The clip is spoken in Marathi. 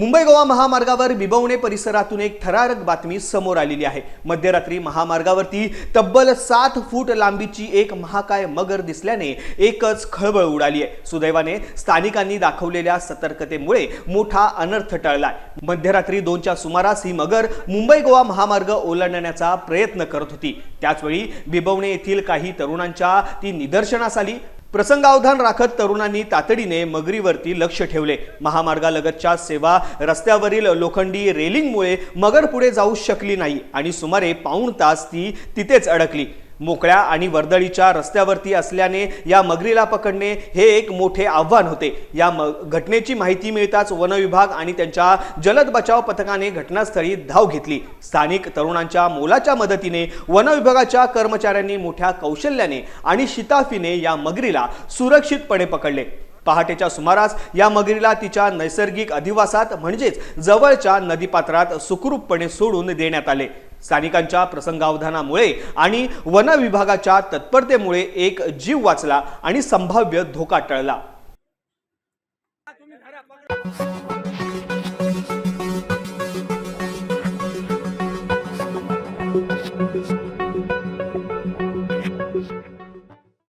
मुंबई गोवा महामार्गावर बिबवणे परिसरातून एक थरारक बातमी समोर आलेली आहे. मध्यरात्री महामार्गावरती तब्बल सात फूट लांबीची एक महाकाय मगर दिसल्याने एकच खळबळ उडाली आहे. सुदैवाने स्थानिकांनी दाखवलेल्या सतर्कतेमुळे मोठा अनर्थ टळलाय. मध्यरात्री दोनच्या सुमारास ही मगर मुंबई गोवा महामार्ग ओलांडण्याचा प्रयत्न करत होती. त्याचवेळी बिबवणे येथील काही तरुणांच्या ती निदर्शनास आली. प्रसंगावधान राखत तरुणांनी तातडीने मगरीवरती लक्ष ठेवले. महामार्गालगतच्या सेवा रस्त्यावरील लोखंडी रेलिंगमुळे मगर पुढे जाऊ शकली नाही आणि सुमारे पाऊण तास ती तिथेच अडकली. मोकळ्या आणि वर्दळीच्या रस्त्यावरती असल्याने या मगरीला पकडणे हे एक मोठे आव्हान होते. या म घटनेची माहिती मिळताच वनविभाग आणि त्यांच्या जलद बचाव पथकाने घटनास्थळी धाव घेतली. स्थानिक तरुणांच्या मोलाच्या मदतीने वनविभागाच्या कर्मचाऱ्यांनी मोठ्या कौशल्याने आणि शिताफीने या मगरीला सुरक्षितपणे पकडले. पहाटेच्या सुमारास या मगरीला तिच्या नैसर्गिक अधिवासात म्हणजेच जवळच्या नदीपात्रात सुखरूपपणे सोडून देण्यात आले. स्थानिकांच्या प्रसंगावधानामुळे आणि वन विभागाच्या तत्परतेमुळे एक जीव वाचला आणि संभाव्य धोका टळला.